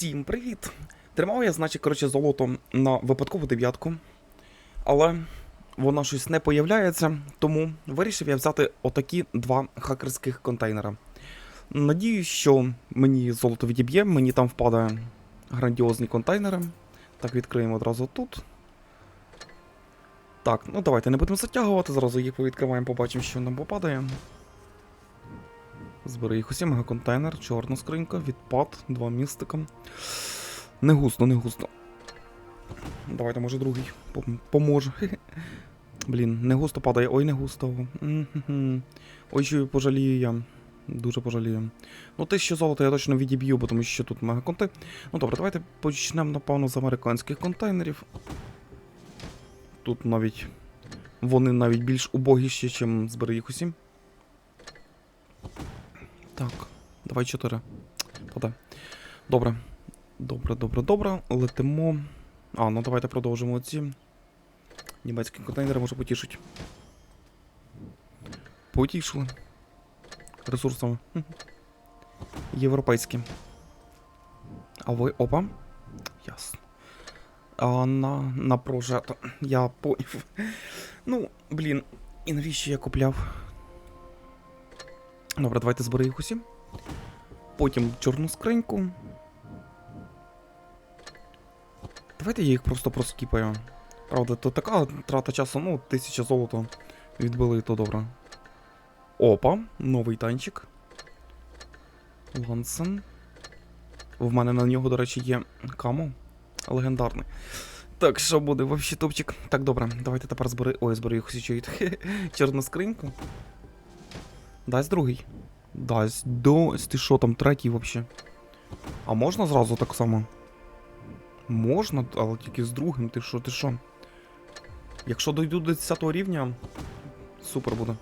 Всім привіт! Тримав я, значить, коротше, золото на випадкову дев'ятку, але воно щось не появляється, тому вирішив я взяти отакі два хакерських контейнера. Надіюсь, що мені золото відіб'є, мені там впаде грандіозні контейнери. Так, відкриємо одразу тут. Так, ну давайте не будемо затягувати, зразу їх повідкриваємо, побачимо, що нам попадає. Збери їх усі, мегаконтейнер, чорна скринька, відпад, два містика. Не густо, не густо. Давайте, може, другий поможе. Блін, не густо падає, ой, не густо. Ой, що пожалію я. Дуже пожалію. Ну, те, що золото я точно відіб'ю, бо тому що тут мегаконти. Ну добре, давайте почнемо, напевно, з американських контейнерів. Тут навіть. Вони навіть більш убогіші, ніж збери їх усім. Так, давай 4. Паде. Добре. Добре, добре, добре. Летимо. А, ну давайте продовжимо ці. Німецькі контейнери може потішить. Потішили. Ресурсами. Європейські. А ви. Опа. Ясно. А на, на прожето. Я поняв. Ну, блін. І навіщо я купляв? Добре, давайте збери їх усі. Потім чорну скриньку. Давайте я їх просто проскіпаю. Правда, то така трата часу, ну, тисяча золота відбили, то добре. Опа, новий танчик. Лансен. В мене на нього, до речі, є камо. Легендарний. Так, що буде? Вообще топчик. Так, добре, давайте тепер збери. Ой, збери їх усі чують. Чорну скриньку. Дасть другий. Дасть дасть. Ти що там, третій вообще? А можна зразу так само? Можна, але тільки з другим. Ти що, ти що? Якщо дойду до 10 рівня, супер буде.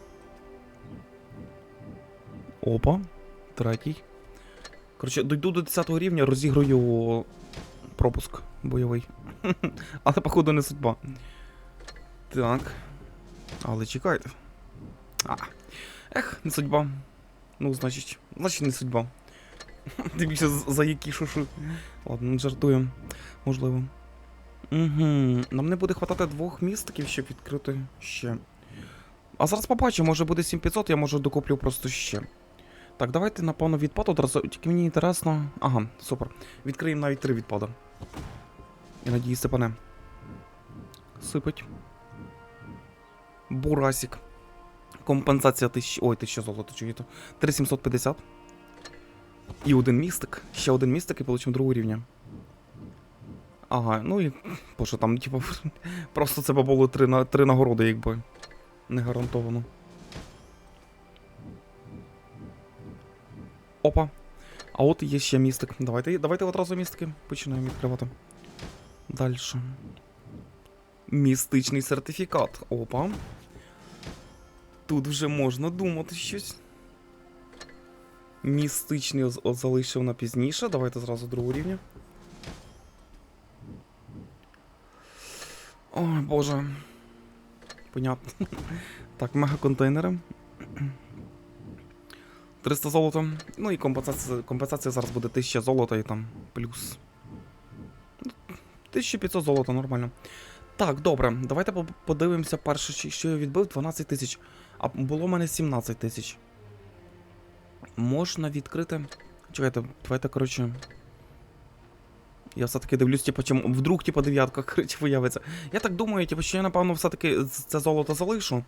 Опа, третій. Коротше, дойду до 10 рівня, розіграю пропуск бойовий. Але, походу, не судьба. Так. Але чекайте. А. Ех, не судьба. Ну, значить, значить не судьба. Більше за які шушу. Ладно, не жартуємо. Можливо. Угу. Нам не буде хватати двох містиків, щоб відкрити ще. А зараз побачимо, може буде 7500, я може докуплю просто ще. Так, давайте, напевно, відпад одразу. Тільки мені інтересно. Ага, супер. Відкриємо навіть три відпада. Я надіюсь, пане. Сипить. Бурасік. Компенсація тисяч. Ой, тисяча золота, чуєте. 3750. І один містик. Ще один містик і получимо другого рівня. Ага, ну і. Боже, там, типу, просто це було три, три нагороди, якби. Не гарантовано. Опа. А от є ще містик. Давайте, давайте одразу містики починаємо відкривати. Дальше. Містичний сертифікат. Опа. Тут вже можна думати щось. Містичний залишив на пізніше. Давайте зразу другого рівня. Ой, боже. Понятно. Так, мегаконтейнери. 300 золота. Ну і компенсація, компенсація зараз буде 1000 золота і там плюс. Ну, 1500 золота, нормально. Так, добре, давайте подивимося перше, що я відбив 12 тисяч. А було в мене 17 тисяч. Можна відкрити. Чекайте, давайте, коротше. Я все-таки дивлюсь, типу, чим вдруг, типу, дев'ятка коротше, виявиться. Я так думаю, типу, що я, напевно, все-таки це золото залишу.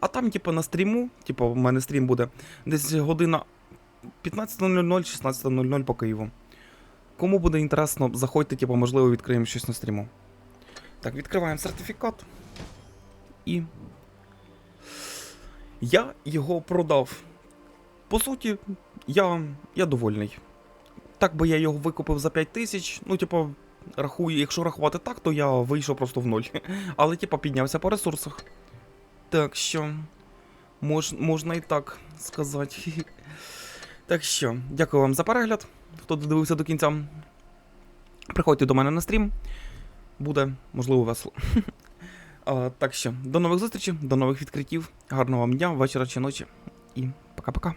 А там, типу, на стріму, типу, в мене стрім буде десь година 15.00, 16.00 по Києву. Кому буде інтересно, заходьте, типу, можливо, відкриємо щось на стріму. Так, відкриваємо сертифікат. І. Я його продав. По суті, я, я довольний. Так би я його викупив за 5 тисяч. Ну, типу, рахую, якщо рахувати так, то я вийшов просто в ноль. Але, типу, піднявся по ресурсах. Так що. Мож, можна і так сказати. Так що, дякую вам за перегляд. Хто додивився до кінця. Приходьте до мене на стрім. Буде, можливо, весело. Так що, до нових зустрічей, до нових відкриттів. Гарного вам дня, вечора чи ночі. І пока-пока.